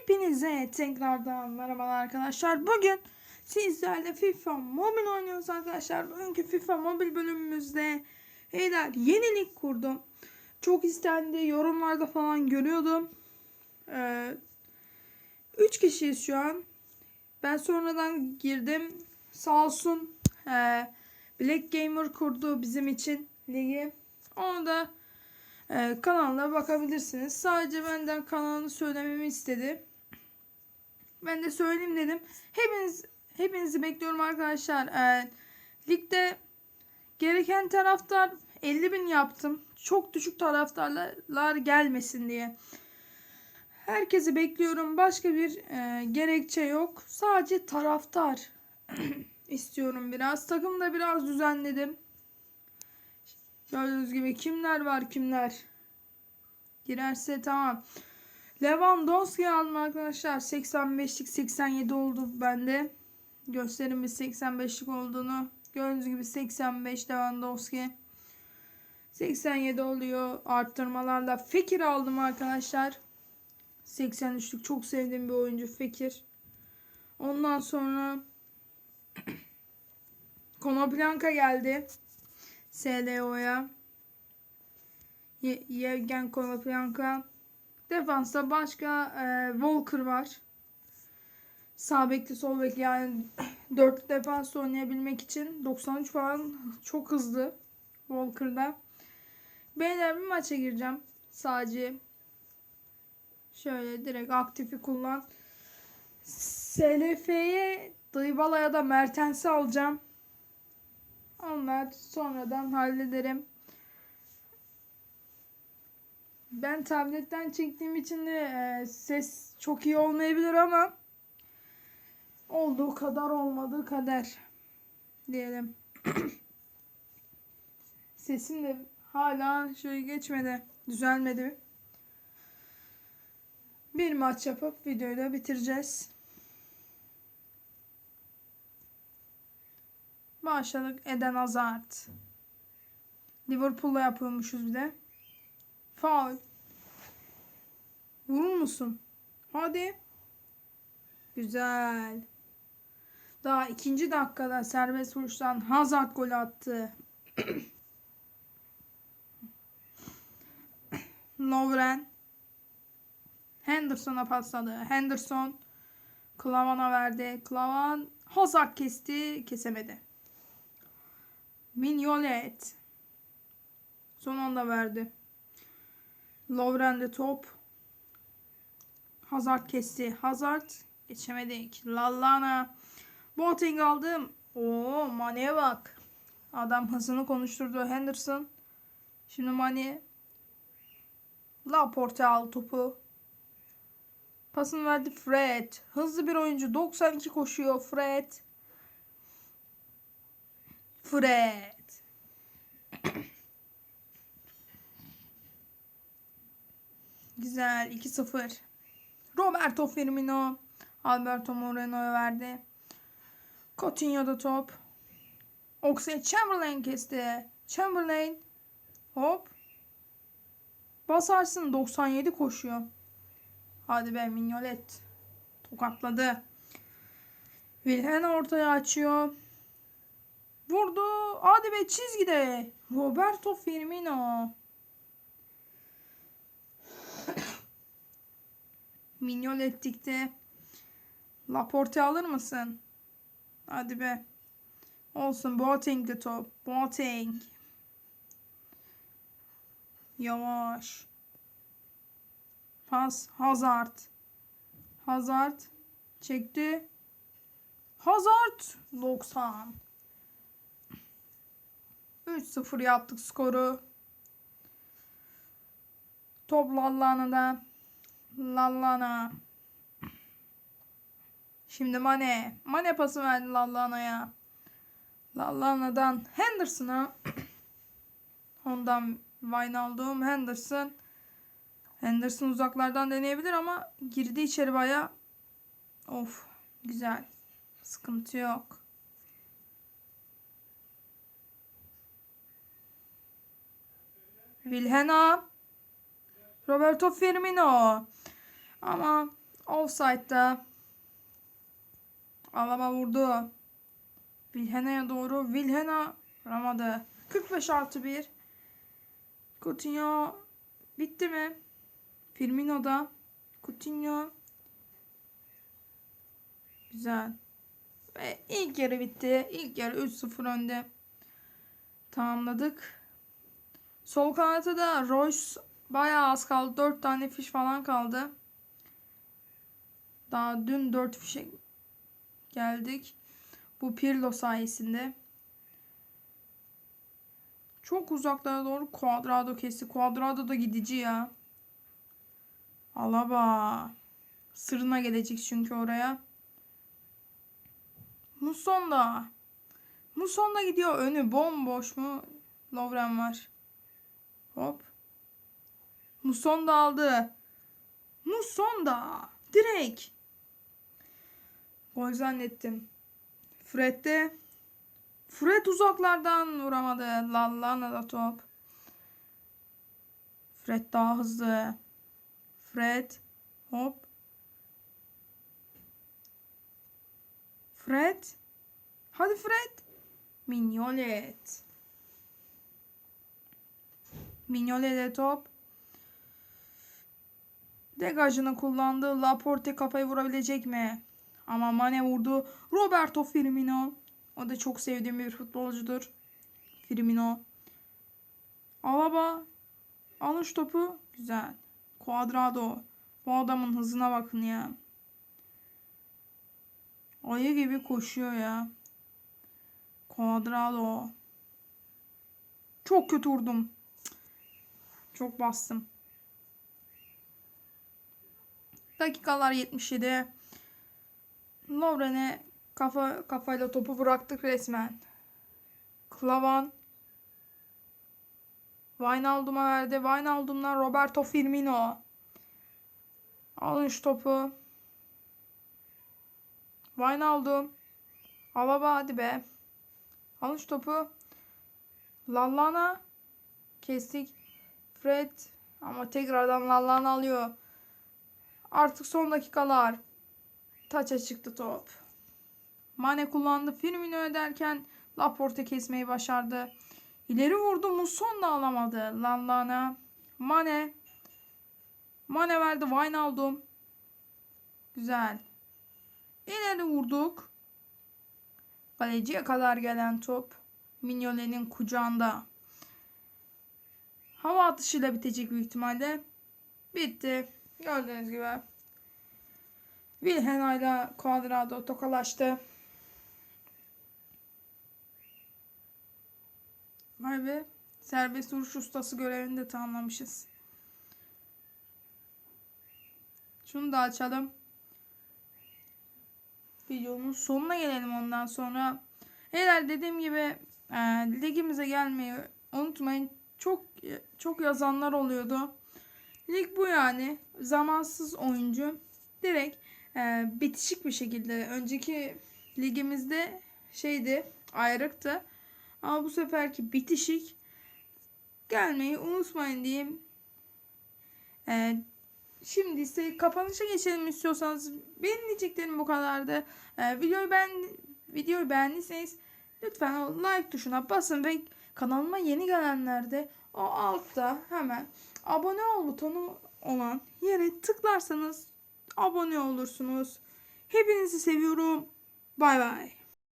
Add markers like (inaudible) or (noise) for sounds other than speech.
Hepinize tekrardan merhabalar arkadaşlar. Bugün sizlerle FIFA Mobil oynuyoruz arkadaşlar. Bugünkü FIFA Mobil bölümümüzde Heyler yenilik kurdum. Çok istendi. Yorumlarda falan görüyordum. Ee, üç kişiyiz şu an. Ben sonradan girdim. Sağ olsun ee, Black Gamer kurdu bizim için ligi. Onu da ee, kanalına bakabilirsiniz. Sadece benden kanalını söylememi istedi. Ben de söyleyeyim dedim. Hepiniz hepinizi bekliyorum arkadaşlar. Ee, ligde gereken taraftar 50 bin yaptım. Çok düşük taraftarlar gelmesin diye. Herkesi bekliyorum. Başka bir e, gerekçe yok. Sadece taraftar (clears throat) istiyorum biraz. Takımı da biraz düzenledim. Gördüğünüz gibi kimler var kimler. Girerse tamam. Lewandowski aldım arkadaşlar. 85'lik 87 oldu bende. Gösterin bir 85'lik olduğunu. Gördüğünüz gibi 85 Lewandowski. 87 oluyor arttırmalarla. Fekir aldım arkadaşlar. 83'lük çok sevdiğim bir oyuncu Fekir. Ondan sonra (clears throat) Konoplyanka geldi. SLO'ya. Ye Yevgen Konoplyanka. Defansta başka e, Walker var. Sağ bekli sol bekli yani (clears throat) 4 defans oynayabilmek için 93 falan çok hızlı Walker'da. Beyler bir maça gireceğim. Sadece şöyle direkt aktifi kullan. SLF'ye Dybala ya da Mertens'i alacağım. Onlar sonradan hallederim. Ben tabletten çektiğim için de e, ses çok iyi olmayabilir ama olduğu kadar olmadığı kadar diyelim. (clears throat) Sesim de hala şöyle geçmedi, düzelmedi. Bir maç yapıp videoyu da bitireceğiz. Başladık Eden Hazard. Liverpool'la yapıyormuşuz bir de. Faul. Vurur musun? Hadi. Güzel. Daha ikinci dakikada serbest vuruştan Hazard gol attı. (coughs) Lovren. Henderson'a pasladı. Henderson Klavan'a verdi. Klavan Hazard kesti. Kesemedi. Mignolet. Son anda verdi. Lovren'de top. Hazard kesti. Hazard geçemedik. Lallana. Boateng aldım. Oo Mane'ye bak. Adam hızını konuşturdu. Henderson. Şimdi Mane. Laporte al topu. Pasını verdi Fred. Hızlı bir oyuncu. 92 koşuyor Fred. Fred. Güzel 2-0. Roberto Firmino Alberto Moreno'ya verdi. Coutinho'da top. Oxlade Chamberlain kesti. Chamberlain hop. Basarsın 97 koşuyor. Hadi be Mignolet. Tokatladı. Wilhelm ortaya açıyor. Vurdu. Hadi be çizgide. Roberto Firmino. Minyon ettikte. Laporte alır mısın? Hadi be. Olsun. Boateng de top. Boateng. Yavaş. Pas. Hazard. Hazard. Çekti. Hazard. 90. 3-0 yaptık skoru. Top Lallana'da. Lallana. Şimdi Mane. Mane pası verdi Lallana'ya. Lallana'dan Henderson'a. Ondan Wijnaldum, Henderson. Henderson uzaklardan deneyebilir ama girdi içeri baya. Of güzel. Sıkıntı yok. Wilhelm. Roberto Firmino. Ama Offside'da. Alaba vurdu. Wilhena'ya doğru. Wilhena vuramadı. 45 artı 1. Coutinho bitti mi? Firmino'da. Coutinho. Güzel. Ve ilk yarı bitti. İlk yarı 3-0 önde. Tamamladık. Sol kanatta da Royce bayağı az kaldı. 4 tane fiş falan kaldı. Daha dün 4 fişe geldik. Bu Pirlo sayesinde. Çok uzaklara doğru Cuadrado kesti. Cuadrado da gidici ya. Alaba. Sırına gelecek çünkü oraya. Muson da. Muson da gidiyor. Önü bomboş mu? Lovren var. Hop. Muson da aldı. Muson da. Direkt. Gol zannettim. Fred de. Fred uzaklardan vuramadı. Lallana da top. Fred daha hızlı. Fred. Hop. Fred. Hadi Fred. Mignolet. Mignolet'e top. Degajını kullandı. Laporte kafayı vurabilecek mi? Ama Mane vurdu. Roberto Firmino. O da çok sevdiğim bir futbolcudur. Firmino. Alaba. Alış topu. Güzel. Cuadrado. Bu adamın hızına bakın ya. Ayı gibi koşuyor ya. Cuadrado. Çok kötü vurdum. Çok bastım. Dakikalar 77. Lovren'e kafa kafayla topu bıraktık resmen. Klavan Wijnaldum'a verdi. Wijnaldum'dan Roberto Firmino. Alın şu topu. Wijnaldum. Alaba hadi be. Alın şu topu. Lallana. Kestik. Fred. Ama tekrardan Lallana alıyor. Artık son dakikalar. Taça çıktı top. Mane kullandı. Firmino ederken Laporte kesmeyi başardı. İleri vurdu. Muson da alamadı. Lallana. Mane. Mane verdi. Wijnaldum. Güzel. İleri vurduk. Kaleciye kadar gelen top. Mignolet'in kucağında. Hava atışıyla bitecek büyük ihtimalle. Bitti. Gördüğünüz gibi. Wilhelm ile Cuadrado tokalaştı. Vay be. Serbest vuruş ustası görevini de tamamlamışız. Şunu da açalım. Videonun sonuna gelelim ondan sonra. Eğer dediğim gibi e, ligimize gelmeyi unutmayın. Çok çok yazanlar oluyordu. Lig bu yani. Zamansız oyuncu. Direkt e, bitişik bir şekilde. Önceki ligimizde şeydi ayrıktı. Ama bu seferki bitişik. Gelmeyi unutmayın diyeyim. E, şimdi ise kapanışa geçelim istiyorsanız. Benim diyeceklerim bu kadardı. E, videoyu ben videoyu beğendiyseniz lütfen o like tuşuna basın ve kanalıma yeni gelenler de o altta hemen abone ol butonu olan yere tıklarsanız abone olursunuz. Hepinizi seviyorum. Bay bay.